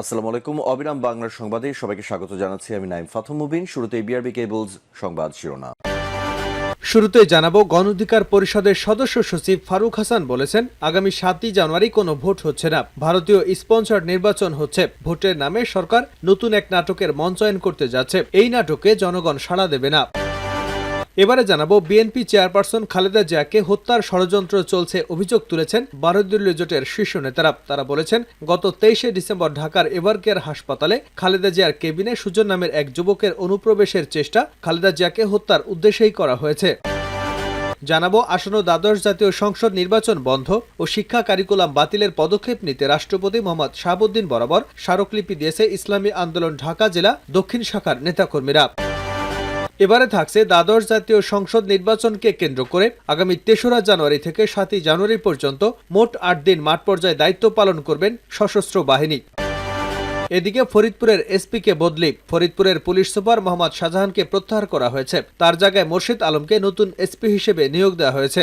আসসালামু আলাইকুম, অবিরাম বাংলার সংবাদে সবাইকে স্বাগত জানাচ্ছি আমি নাইম ফাথম মুবিন। শুরুতে বিআরবি কেবলস সংবাদ শিরোনাম। শুরুতে জানাব, গণ অধিকার পরিষদের সদস্য সচিব ফারুক হাসান বলেছেন, আগামী সাতই জানুয়ারি কোনো ভোট হচ্ছে না। ভারতীয় স্পন্সর নির্বাচন হচ্ছে। ভোটের নামে সরকার নতুন এক নাটকের মঞ্চায়ন করতে যাচ্ছে। এই নাটকে জনগণ সাড়া দেবে না। এবারে জানাব বিএনপি চেয়ারপারসন খালেদা জিয়াকে হত্যার ষড়যন্ত্র চলছে অভিযোগ তুলেছেন ভারতীয় জোটের শীর্ষ নেতারা। তারা বলেছেন, গত তেইশে ডিসেম্বর ঢাকার এভারকেয়ার হাসপাতালে খালেদা জিয়ার কেবিনে সুজন নামের এক যুবকের অনুপ্রবেশের চেষ্টা খালেদা জিয়াকে হত্যার উদ্দেশ্যেই করা হয়েছে। জানাব, আসন্ন দ্বাদশ জাতীয় সংসদ নির্বাচন বন্ধ ও শিক্ষা কারিকুলাম বাতিলের পদক্ষেপ নিতে রাষ্ট্রপতি মোহাম্মদ শাহাবুদ্দিন বরাবর স্মারকলিপি দিয়েছে ইসলামী আন্দোলন ঢাকা জেলা দক্ষিণ শাখার নেতাকর্মীরা। এবারে থাকছে দ্বাদশ জাতীয় সংসদ নির্বাচনকে কেন্দ্র করে আগামী তেসরা জানুয়ারি থেকে সাতই জানুয়ারি পর্যন্ত মোট আট দিন মাঠ পর্যায়ে দায়িত্ব পালন করবেন সশস্ত্র বাহিনী। এদিকে ফরিদপুরের এসপিকে বদলি, ফরিদপুরের পুলিশ সুপার মোহাম্মদ শাহজাহানকে প্রত্যাহার করা হয়েছে। তার জায়গায় মোর্শিদ আলমকে নতুন এসপি হিসেবে নিয়োগ দেওয়া হয়েছে।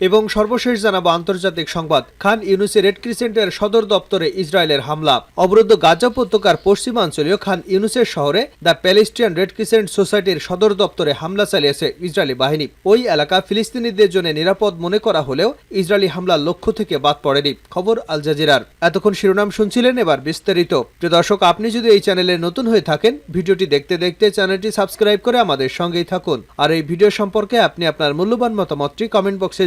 এবং সর্বশেষ জানাব আন্তর্জাতিক সংবাদ। খান ইউনুসি রেড ক্রিসেন্টের সদর দপ্তরে ইসরায়েলের হামলা। অবরুদ্ধ গাজা উপত্যকার পশ্চিমাঞ্চলীয় খান ইউনুসের শহরে দ্য প্যালেস্টিয়ান রেড ক্রিসেন্ট সোসাইটির সদর দপ্তরে হামলা চালিয়েছে ইসরায়েলি বাহিনী। ওই এলাকা ফিলিস্তিনিদের জন্য নিরাপদ মনে করা হলেও ইসরায়েলি হামলার লক্ষ্য থেকে বাদ পড়েনি। খবর আল জাজিরার। এতক্ষণ শিরোনাম শুনছিলেন এবার বিস্তারিত। প্রিয় দর্শক, আপনি যদি এই চ্যানেলে নতুন হয়ে থাকেন, ভিডিওটি দেখতে দেখতে চ্যানেলটি সাবস্ক্রাইব করে আমাদের সঙ্গেই থাকুন। আর এই ভিডিও সম্পর্কে আপনি আপনার মূল্যবান মতামতটি কমেন্ট বক্সে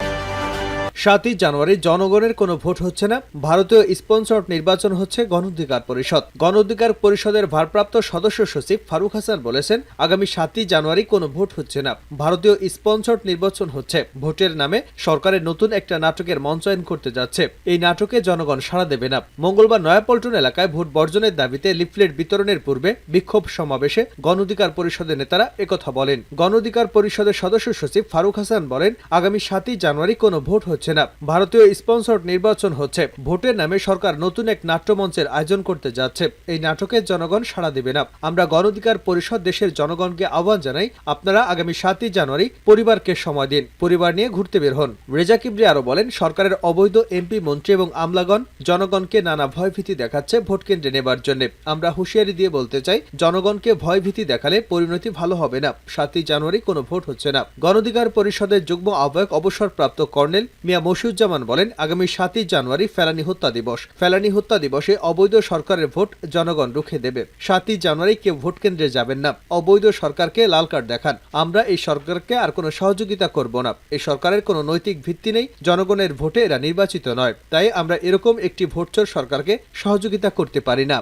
সাতই জানুয়ারি জনগণের কোনো ভোট হচ্ছে না। ভারতীয় স্পন্সর্ড নির্বাচন হচ্ছে গণ অধিকার পরিষদ। গণ অধিকার পরিষদের ভারপ্রাপ্ত সদস্য সচিব ফারুক হাসান বলেছেন, আগামী সাতই জানুয়ারি কোনো ভোট হচ্ছে না। ভারতীয় স্পন্সর্ড নির্বাচন হচ্ছে। ভোটের নামে সরকারের নতুন একটা নাটকের মঞ্চায়ন করতে যাচ্ছে। এই নাটকে জনগণ সাড়া দেবে না। মঙ্গলবার নয়াপল্টন এলাকায় ভোট বর্জনের দাবিতে লিফলেট বিতরণের পূর্বে বিক্ষোভ সমাবেশে গণ অধিকার পরিষদের নেতারা একথা বলেন। গণ অধিকার পরিষদের সদস্য সচিব ফারুক হাসান বলেন, আগামী সাতই জানুয়ারি কোনো ভোট হচ্ছে না। ভারতীয় স্পন্সর্ড নির্বাচন হচ্ছে। ভোটের নামে সরকার নতুন এক নাট্যমঞ্চের আয়োজন করতে যাচ্ছে। এই নাটকে জনগণ সাড়া দেবে না। আমরা গণ অধিকার পরিষদ দেশের জনগণকে আহ্বান জানাই, আপনারা আগামী সাতই জানুয়ারি পরিবারকে সময় দিন। পরিবার নিয়ে ঘুরতে বের হন। রেজা কিবরি আরও বলেন, সরকারের অবৈধ এমপি, মন্ত্রী এবং আমলাগণ জনগণকে নানা ভয়ভীতি দেখাচ্ছে ভোট কেন্দ্রে নেবার জন্য। আমরা হুঁশিয়ারি দিয়ে বলতে চাই, জনগণকে ভয়ভীতি দেখালে পরিণতি ভালো হবে না। সাতই জানুয়ারি কোনো ভোট হচ্ছে না। গণধিকার পরিষদের যুগ্ম আহ্বায়ক অবসরপ্রাপ্ত কর্নেল মিয়া মশিউজ্জামান বলেন, আগামী সাতই জানুয়ারি ফেলানি হত্যা দিবস। ফেলানি হত্যা দিবসে অবৈধ সরকারের ভোট জনগণ রুখে দেবে। সাতই জানুয়ারি কেউ ভোট কেন্দ্রে যাবেন না। অবৈধ সরকারকে লাল কার্ড দেখান। আমরা এই সরকারকে আর কোনো সহযোগিতা করব না। এই সরকারের কোনো নৈতিক ভিত্তি নেই। জনগণের ভোটে এরা নির্বাচিত নয়। তাই আমরা এরকম একটি ভোটচোর সরকারকে সহযোগিতা করতে পারি না।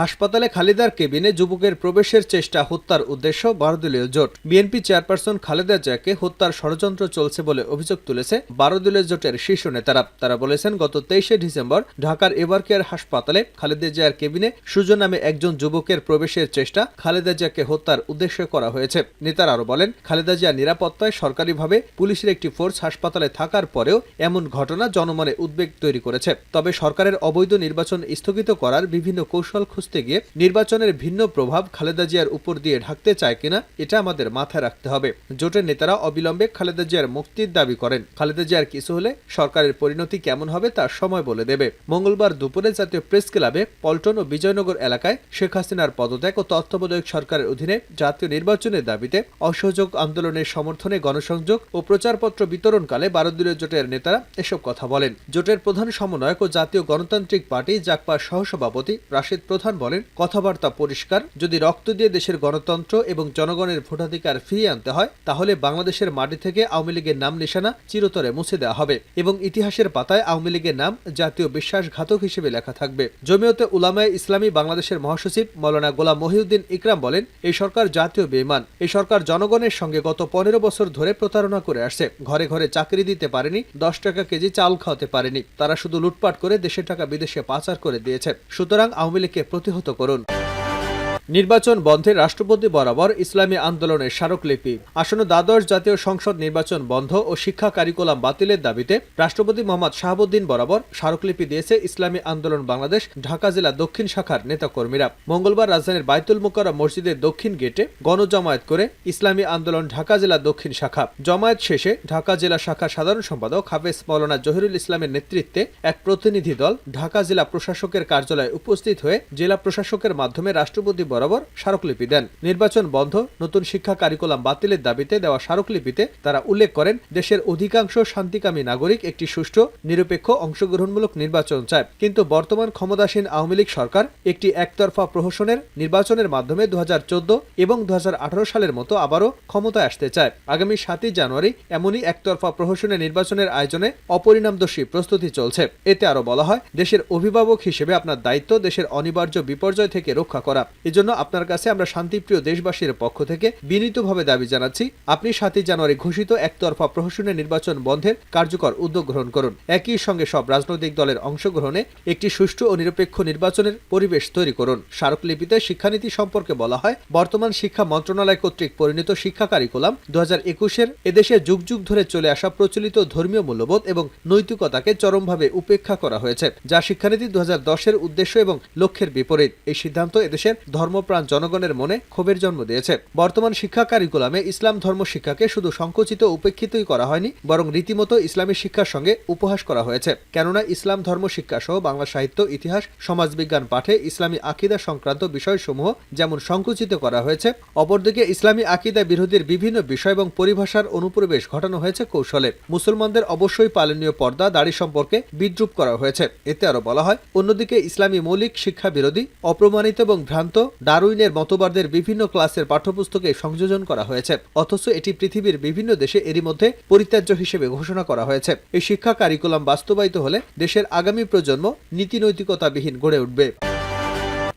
হাসপাতালে খালেদার কেবিনে যুবকের প্রবেশের চেষ্টা, হত্যার উদ্দেশ্য বারোদলীয় জোট। বিএনপি চেয়ারপারসন খালেদা জিয়াকে হত্যার ষড়যন্ত্র চলছে বলে অভিযোগ তুলেছে বারোদলীয় জোটের শীর্ষ নেতারা। তারা বলেছেন, গত তেইশে ডিসেম্বর ঢাকার এভারকেয়ার হাসপাতালে খালেদা জিয়ার কেবিনে সুজন নামে একজন যুবকের প্রবেশের চেষ্টা খালেদা জিয়াকে হত্যার উদ্দেশ্যে করা হয়েছে। নেতারা আরও বলেন, খালেদা জিয়া নিরাপত্তায় সরকারিভাবে পুলিশের একটি ফোর্স হাসপাতালে থাকার পরেও এমন ঘটনা জনমনে উদ্বেগ তৈরি করেছে। তবে সরকারের অবৈধ নির্বাচন স্থগিত করার বিভিন্ন কৌশল খুঁজতে গিয়ে নির্বাচনের ভিন্ন প্রভাব খালেদা জিয়ার উপর দিয়ে ঢাকতে চায় কিনা, এটা আমাদের মাথায় রাখতে হবে। জোটের নেতারা অবিলম্বে খালেদা জিয়ার মুক্তির দাবি করেন। খালেদা জিয়ার কিছু হলে সরকারের পরিণতি কেমন হবে তা সময় বলে দেবে। মঙ্গলবার দুপুরে জাতীয় প্রেস ক্লাবে পল্টন ও বিজয়নগর এলাকায় শেখ হাসিনার পদত্যাগ ও তত্ত্বাবধায়ক সরকারের অধীনে জাতীয় নির্বাচনের দাবিতে অসহযোগ আন্দোলনের সমর্থনে গণসংযোগ ও প্রচারপত্র বিতরণকালে ভারতীয় জোটের নেতারা এসব কথা বলেন। জোটের প্রধান সমন্বয়ক ও জাতীয় গণতান্ত্রিক পার্টি জাকপা সহসভাপতি রাশেদ প্রধান বলেন, কথাবার্তা পরিষ্কার। যদি রক্ত দিয়ে দেশের গণতন্ত্র এবং জনগণের ভোটাধিকার ফিরিয়ে আনতে হয়, তাহলে বাংলাদেশের মাটি থেকে আওয়ামী লীগের নাম নিশানা চিরতরে মুছে দেওয়া হবে এবং ইতিহাসের পাতায় আওয়ামী লীগের নাম জাতীয় বিশ্বাসঘাতক হিসেবে লেখা থাকবে। জমিয়তে উলামায়ে ইসলামী বাংলাদেশের মহাসচিব মৌলানা গোলাম মহিউদ্দিন ইকরাম বলেন, এই সরকার জাতীয় বেমান এই সরকার জনগণের সঙ্গে গত পনেরো বছর ধরে প্রতারণা করে আসছে। ঘরে ঘরে চাকরি দিতে পারেনি, দশ টাকা কেজি চাল খাওয়াতে পারেনি। তারা শুধু লুটপাট করে দেশের টাকা বিদেশে পাচার করে দিয়েছে। সুতরাং আওয়ামী লীগকে প্রতিহত করুন। নির্বাচন বন্ধে রাষ্ট্রপতি বরাবর ইসলামী আন্দোলনের স্মারকলিপি। আসন্ন দ্বাদশ জাতীয় সংসদ নির্বাচন বন্ধ ও শিক্ষা কারিকুলাম বাতিলের দাবিতে রাষ্ট্রপতি মোহাম্মদ শাহাবুদ্দিন বরাবর স্মারকলিপি দিয়েছে ইসলামী আন্দোলন বাংলাদেশ, ঢাকা জেলা দক্ষিণ শাখার নেতাকর্মীরা। মঙ্গলবার রাজধানীর বাইতুল মোকাররম মসজিদের দক্ষিণ গেটে গণজমায়েত করে ইসলামী আন্দোলন ঢাকা জেলা দক্ষিণ শাখা। জমায়েত শেষে ঢাকা জেলা শাখার সাধারণ সম্পাদক হাফেজ মৌলানা জহিরুল ইসলামের নেতৃত্বে এক প্রতিনিধি দল ঢাকা জেলা প্রশাসকের কার্যালয়ে উপস্থিত হয়ে জেলা প্রশাসকের মাধ্যমে রাষ্ট্রপতি বরাবর স্মারকলিপি দেন। নির্বাচন বন্ধ, নতুন শিক্ষা কারিকুলাম বাতিলের দাবিতে দেওয়া স্মারকলিপিতে তারা উল্লেখ করেন, দেশের অধিকাংশ শান্তিকামী নাগরিক একটি সুষ্ঠু, নিরপেক্ষ, অংশগ্রহণমূলক নির্বাচন চায়। কিন্তু বর্তমান ক্ষমতাসীন আওয়ামী লীগ সরকার একটি একতরফা প্রহসনের নির্বাচনের মাধ্যমে দু এবং দু সালের মতো আবারও ক্ষমতায় আসতে চায়। আগামী সাতই জানুয়ারি এমনই একতরফা প্রহসনের নির্বাচনের আয়োজনে অপরিণামদর্শী প্রস্তুতি চলছে। এতে আরও বলা হয়, দেশের অভিভাবক হিসেবে আপনার দায়িত্ব দেশের অনিবার্য বিপর্যয় থেকে রক্ষা করা। এজন্য আপনার কাছে আমরা শান্তিপ্রিয় দেশবাসীর পক্ষ থেকে বিনীতভাবে দাবি জানাচ্ছি, আপনি সাতই জানুয়ারি ঘোষিত একতরফা প্রহসনের নির্বাচন বন্ধের কার্যকর উদ্যোগ গ্রহণ করুন। একই সঙ্গে সব রাজনৈতিক দলের অংশগ্রহণে একটি সুষ্ঠু ও নিরপেক্ষ নির্বাচনের পরিবেশ তৈরি করুন। স্মারকলিপিতে শিক্ষানীতি সম্পর্কে বলা হয়, বর্তমান শিক্ষা মন্ত্রণালয় কর্তৃক পরিণত শিক্ষা কারিকুলাম দু হাজার একুশের এদেশে যুগ যুগ ধরে চলে আসা প্রচলিত ধর্মীয় মূল্যবোধ এবং নৈতিকতাকে চরমভাবে উপেক্ষা করা হয়েছে, যা শিক্ষানীতি দু হাজার দশের উদ্দেশ্য এবং লক্ষ্যের বিপরীত। এই সিদ্ধান্ত এদেশের ধর্মপ্রাণ জনগণের মনে ক্ষোভের জন্ম দিয়েছে। বর্তমান শিক্ষা কারিকুলামে ইসলাম ধর্ম শিক্ষাকে শুধু সংকুচিত উপেক্ষিতই করা হয়নি, বরং রীতিমতো ইসলামী শিক্ষার সঙ্গে উপহাস করা হয়েছে। কেননা ইসলাম ধর্ম শিক্ষা সহ বাংলা সাহিত্য, ইতিহাস, সমাজবিজ্ঞান পাঠে ইসলামী আকিদা সংক্রান্ত বিষয়সমূহ যেমন সংকুচিত করা হয়েছে, অপরদিকে ইসলামী আকিদা বিরোধীর বিভিন্ন বিষয় এবং পরিভাষার অনুপ্রবেশ ঘটানো হয়েছে কৌশলে। মুসলমানদের অবশ্যই পালনীয় পর্দা, দাড়ি সম্পর্কে বিদ্রুপ করা হয়েছে। এতে আরও বলা হয়, অন্যদিকে ইসলামী মৌলিক শিক্ষা বিরোধী, অপ্রমাণিত এবং ভ্রান্ত ডারউইনের মতবাদের বিভিন্ন ক্লাসের পাঠ্যপুস্তকে সংযোজন করা হয়েছে। অথচ এটি পৃথিবীর বিভিন্ন দেশে এরই মধ্যে পরিত্যাজ্য হিসেবে ঘোষণা করা হয়েছে। এই শিক্ষা কারিকুলাম বাস্তবায়িত হলে দেশের আগামী প্রজন্ম নীতি নৈতিকতাবিহীন গড়ে উঠবে।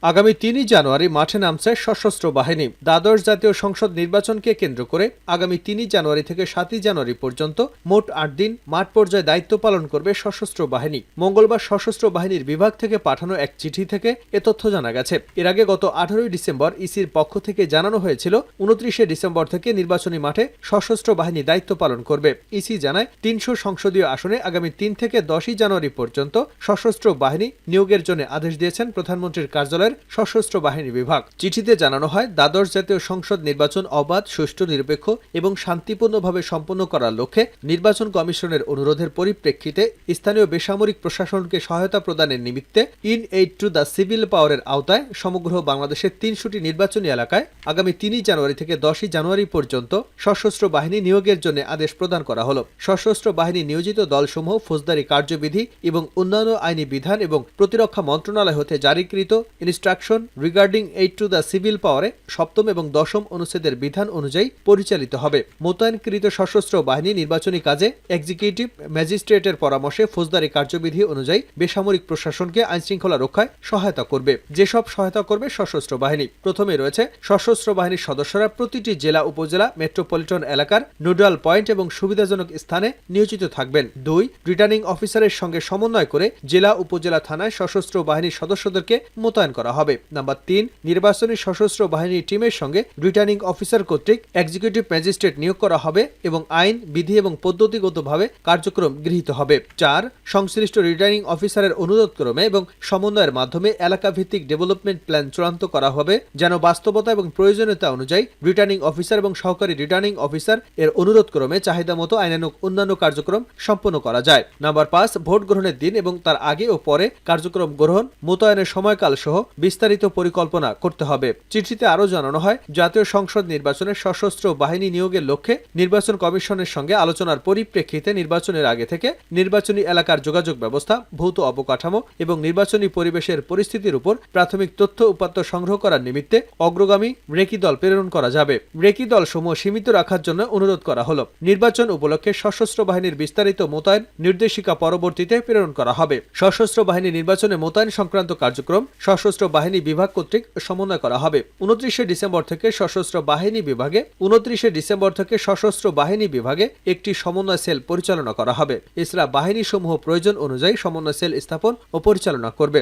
আগামী তিনই জানুয়ারি মাঠে নামছে সশস্ত্র বাহিনী। দ্বাদশ জাতীয় সংসদ নির্বাচনকে কেন্দ্র করে আগামী তিনই জানুয়ারি থেকে সাতই জানুয়ারি পর্যন্ত মোট আট দিন মাঠ পর্যায়ে দায়িত্ব পালন করবে সশস্ত্র বাহিনী। মঙ্গলবার সশস্ত্র বাহিনীর বিভাগ থেকে পাঠানো এক চিঠি থেকে এ তথ্য জানা গেছে। এর আগে গত আঠারোই ডিসেম্বর ইসির পক্ষ থেকে জানানো হয়েছিল, উনত্রিশে ডিসেম্বর থেকে নির্বাচনী মাঠে সশস্ত্র বাহিনী দায়িত্ব পালন করবে। ইসি জানায়, তিনশো সংসদীয় আসনে আগামী তিন থেকে দশই জানুয়ারি পর্যন্ত সশস্ত্র বাহিনী নিয়োগের জন্য আদেশ দিয়েছেন প্রধানমন্ত্রীর কার্যালয়ের সশস্ত্র বাহিনী বিভাগ। চিঠিতে জানানো হয়, দ্বাদশ জাতীয় সংসদ নির্বাচন অবাধ, সুষ্ঠু, নিরপেক্ষ এবং শান্তিপূর্ণভাবে সম্পন্ন করার লক্ষ্যে নির্বাচন কমিশনের অনুরোধের পরিপ্রেক্ষিতে স্থানীয় বেসামরিক প্রশাসনকে সহায়তা প্রদানের নিমিত্তে in aid to the civil পাওয়ারের আওতায় সমগ্র বাংলাদেশের তিনশোটি নির্বাচনী এলাকায় আগামী তিনই জানুয়ারি থেকে দশই জানুয়ারি পর্যন্ত সশস্ত্র বাহিনী নিয়োগের জন্য আদেশ প্রদান করা হলো। সশস্ত্র বাহিনী নিয়োজিত দলসমূহ ফৌজদারি কার্যবিধি এবং অন্যান্য আইনি বিধান এবং প্রতিরক্ষা মন্ত্রণালয় হতে জারিকৃত instruction regarding aid to the civil পাওয়ারে সপ্তম এবং দশম অনুচ্ছেদের বিধান অনুযায়ী পরিচালিত হবে। মোতায়েনকৃত সশস্ত্র বাহিনী নির্বাচনী কাজে এক্সিকিউটিভ ম্যাজিস্ট্রেটের পরামর্শে ফৌজদারি কার্যবিধি অনুযায়ী বেসামরিক প্রশাসনকে আইনশৃঙ্খলা রক্ষায় সহায়তা করবে। যেসব সহায়তা করবে সশস্ত্র বাহিনী। প্রথমে রয়েছে সশস্ত্র বাহিনীর সদস্যরা প্রতিটি জেলা, উপজেলা মেট্রোপলিটন এলাকার নোডাল পয়েন্ট এবং সুবিধাজনক স্থানে নিয়োজিত থাকবেন। দুই রিটার্নিং অফিসারের সঙ্গে সমন্বয় করে জেলা, উপজেলা থানায় সশস্ত্র বাহিনীর সদস্যদেরকে মোতায়েন করা হবে। নাম্বার তিন, নির্বাচনী সশস্ত্র বাহিনীর টিমের সঙ্গে রিটার্নিং অফিসার কর্তৃক এক্সিকিউটিভ ম্যাজিস্ট্রেট নিয়োগ করা হবে এবং আইন, বিধি এবং পদ্ধতিগতভাবে কার্যক্রম গৃহীত হবে। চার, সংশ্লিষ্ট রিটার্নিং অফিসারের অনুরোধ ক্রমে এবং সমন্বয়ের মাধ্যমে এলাকা ভিত্তিক ডেভেলপমেন্ট প্ল্যান চূড়ান্ত করা হবে, যেন বাস্তবতা এবং প্রয়োজনীয়তা অনুযায়ী রিটার্নিং অফিসার এবং সহকারী রিটার্নিং অফিসার এর অনুরোধ ক্রমে চাহিদা মতো আইনানুক অন্যান্য কার্যক্রম সম্পন্ন করা যায়। নাম্বার পাঁচ ভোট গ্রহণের দিন এবং তার আগে ও পরে কার্যক্রম গ্রহণ, মোতায়েনের সময়কাল সহ বিস্তারিত পরিকল্পনা করতে হবে। চিঠিতে আরও জানানো হয়, জাতীয় সংসদ নির্বাচনে সশস্ত্র বাহিনী নিয়োগের লক্ষ্যে নির্বাচন কমিশনের সঙ্গে আলোচনার পরিপ্রেক্ষিতে নির্বাচনের আগে থেকে নির্বাচনী এলাকার যোগাযোগ ব্যবস্থা, ভৌত অবকাঠামো এবং নির্বাচনী পরিবেশের পরিস্থিতির উপর প্রাথমিক তথ্য উপাত্ত সংগ্রহ করার নিমিত্তে অগ্রগামী রেকি দল প্রেরণ করা যাবে। রেকি দল সমূহ সীমিত রাখার জন্য অনুরোধ করা হলো। নির্বাচন উপলক্ষে সশস্ত্র বাহিনীর বিস্তারিত মোতায়েন নির্দেশিকা পরবর্তীতে প্রেরণ করা হবে। সশস্ত্র বাহিনী নির্বাচনে মোতায়েন সংক্রান্ত কার্যক্রম, সশস্ত্র বাহিনী বিভাগ কর্তৃক সমন্বয় করা হবে। উনত্রিশে ডিসেম্বর থেকে সশস্ত্র বাহিনী বিভাগে, উনত্রিশে ডিসেম্বর থেকে সশস্ত্র বাহিনী বিভাগে একটি সমন্বয় সেল পরিচালনা করা হবে। এছাড়া বাহিনী সমূহ প্রয়োজন অনুযায়ী সমন্বয় সেল স্থাপন ও পরিচালনা করবে।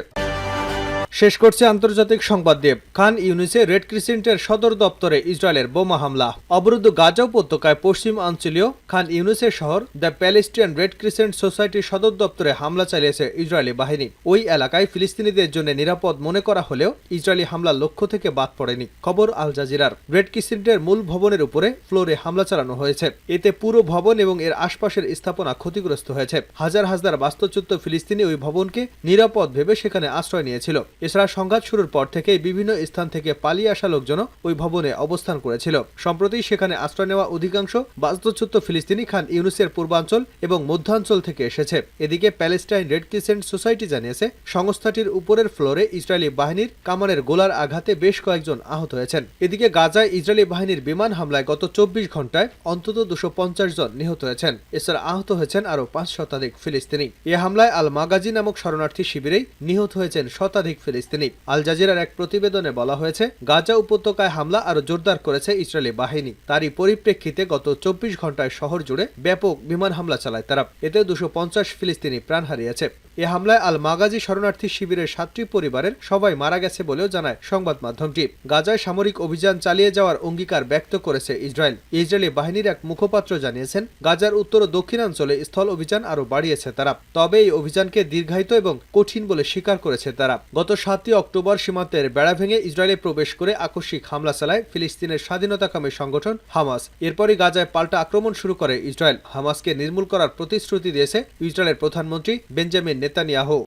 শেষ করছে আন্তর্জাতিক সংবাদ দেব। খান ইউনিসে রেড ক্রিসেন্টের সদর দপ্তরে ইসরায়েলের বোমা হামলা। অবরুদ্ধ গাজা উপত্যকায় পশ্চিম অঞ্চলীয় খান ইউনিসের শহর দ্য প্যালেস্টিয়ান রেড ক্রিসেন্ট সোসাইটির সদর দপ্তরে হামলা চালিয়েছে ইসরায়েলি বাহিনী। ওই এলাকায় ফিলিস্তিনিদের জন্য নিরাপদ মনে করা হলেও ইসরায়েলি হামলা লক্ষ্য থেকে বাদ পড়েনি। খবর আল জাজিরার। রেড ক্রিসেন্টের মূল ভবনের উপরে ফ্লোরে হামলা চালানো হয়েছে। এতে পুরো ভবন এবং এর আশপাশের স্থাপনা ক্ষতিগ্রস্ত হয়েছে। হাজার হাজার বাস্তুচ্যুত ফিলিস্তিনি ওই ভবনকে নিরাপদ ভেবে সেখানে আশ্রয় নিয়েছিল। এছাড়া সংঘাত শুরুর পর থেকে বিভিন্ন স্থান থেকে পালিয়ে আসা লোকজন ওই ভবনে অবস্থান করেছিল। সম্প্রতি সেখানে আশ্রয় নেওয়া অধিকাংশ বাস্তুচ্যুত ফিলিস্তিনি খান ইউনুসের পূর্বাঞ্চল এবং মধ্যাঞ্চল থেকে এসেছে। এদিকে প্যালেস্টাইন রেড ক্রিসেন্ট সোসাইটি জানিয়েছে, সংস্থাটির উপরের ফ্লোরে ইসরায়েলি বাহিনীর কামানের গোলার আঘাতে বেশ কয়েকজন আহত হয়েছেন। এদিকে গাজায় ইসরায়েলি বাহিনীর বিমান হামলায় গত চব্বিশ ঘন্টায় অন্তত দুশো জন নিহত হয়েছেন। এছাড়া আহত হয়েছেন আরও পাঁচ শতাধিক ফিলিস্তিনি। এ হামলায় আল মাগাজি নামক শরণার্থী শিবিরেই নিহত হয়েছেন শতাধিক ফিলিস্তিনি। আল জাজিরার এক প্রতিবেদনে বলা হয়েছে, গাজা উপত্যকায় হামলা আরও জোরদার করেছে ইসরায়েলি বাহিনী। তারই পরিপ্রেক্ষিতে গত চব্বিশ ঘন্টায় শহর জুড়ে ব্যাপক বিমান হামলা চালায় তারা। এতে দুশো পঞ্চাশ ফিলিস্তিনি প্রাণ হারিয়েছে। এ হামলায় আল মাগাজি শরণার্থী শিবিরের সাতটি পরিবারের সবাই মারা গেছে বলেও জানায় সংবাদ মাধ্যমটি। গাজায় সামরিক অভিযান চালিয়ে যাওয়ার অঙ্গীকার ব্যক্ত করেছে ইসরায়েল। ইসরায়েলি বাহিনীর এক মুখপাত্র জানিয়েছেন, গাজার উত্তর ও দক্ষিণাঞ্চলে স্থল অভিযান আরও বাড়িয়েছে তারা। তবে এই অভিযানকে দীর্ঘায়িত এবং কঠিন বলে স্বীকার করেছে তারা। গত সাতই অক্টোবর সীমান্তের বেড়া ভেঙে ইসরায়েলে প্রবেশ করে আকস্মিক হামলা চালায় ফিলিস্তিনের স্বাধীনতাকামী সংগঠন হামাস। এরপরই গাজায় পাল্টা আক্রমণ শুরু করে ইসরায়েল। হামাসকে নির্মূল করার প্রতিশ্রুতি দিয়েছে ইসরায়েলের প্রধানমন্ত্রী বেঞ্জামিন নেতানিয়াহু।